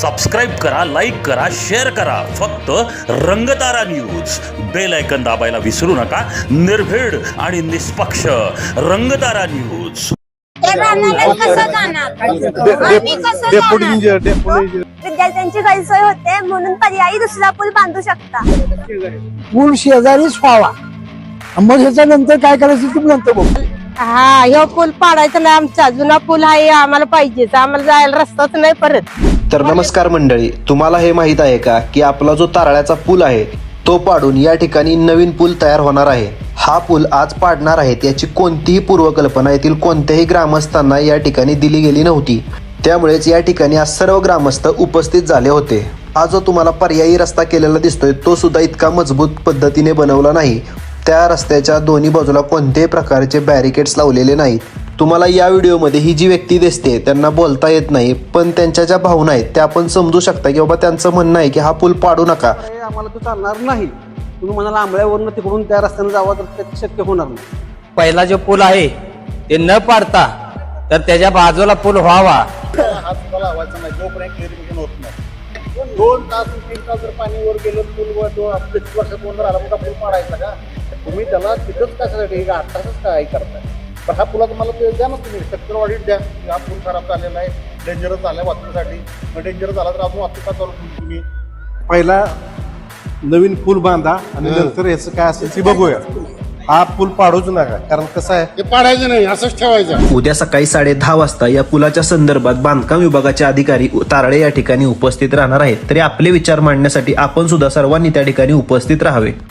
Subscribe करा like करा share करा. फक्त रंगतारा न्यूज बेल ऐकन दाबायला विसरू नका. निर्भीड आणि निष्पक्ष रंगतारा न्यूज विद्यार्थ्यांची गैरसोय होते म्हणून पर्यायी दुसरा पूल बांधू शकता. पूल शेजारीच व्हावा मग ह्याच्यानंतर काय करायचं? तुम्ही नंतर बघू. हा ह्यो पूल पाडायचा नाही आमचा. जुना पूल आहे आम्हाला पाहिजेच आम्हाला जायला रस्ताच नाही परत. तर नमस्कार मंडळी तुम्हाला हे माहीत आहे का की आपला जो तारळ्याचा पूल आहे तो पाडून या ठिकाणी नवीन पूल तयार होणार आहे. हा पूल आज पाडणार आहेत याची कोणतीही पूर्वकल्पना येथील कोणत्याही ग्रामस्थांना या ठिकाणी दिली गेली नव्हती. त्यामुळेच या ठिकाणी आज सर्व ग्रामस्थ उपस्थित झाले होते. हा जो तुम्हाला पर्यायी रस्ता केलेला दिसतोय तो सुद्धा इतका मजबूत पद्धतीने बनवला नाही. त्या रस्त्याच्या दोन्ही बाजूला कोणत्याही प्रकारचे बॅरिकेड्स लावलेले नाहीत. तुम्हाला या व्हिडिओमध्ये ही जी व्यक्ती दिसते त्यांना बोलता येत नाही पण त्यांच्या ज्या भावना आहेत त्या आपण समजू शकता की बाबा त्यांचं म्हणणं आहे की हा पूल पाडू नका. हे आम्हाला तो चालणार नाही. तुम्ही म्हणाला आंबळ्यावरनं तिकडून त्या रस्त्याने जावा तर ते शक्य होणार नाही. पहिला जो पूल आहे ते न पाडता तर त्याच्या बाजूला पूल व्हावा. सुद्धा लावायचा नाही जोपर्यंत क्लिअरिफिकेशन होत नाही पण दोन तास तीन तास जर पाणी वर गेलं पूल वर दोन वर्षात कोण राहिला मोठा पूल पाडायचा का? तुम्ही त्याला तिथंच कशासाठी एक आठ तासच काय करताय? पण हा पुला तुम्हाला ते द्या ना तुम्ही. सेक्टर ऑडिट द्या. की हा पूल खराब झालेला आहे. डेंजरस झाला आहे वाचण्यासाठी डेंजरस झाला तर अजून वाचू का चालू तुम्ही? पहिला नवीन पूल बांधा आणि नंतर याचं काय असेल ते बघूया. हा पूल पाडूच नका. कारण कसं आहे? ते पाडायचं नाही. असंच ठेवायचं. उद्या सकाळी साडे दहा वाजता या पुलाच्या संदर्भात बांधकाम विभागाचे अधिकारी तारळे या ठिकाणी उपस्थित राहणार आहेत. तरी आपले विचार मांडण्यासाठी आपण सुद्धा सर्वांनी त्या ठिकाणी उपस्थित राहावे.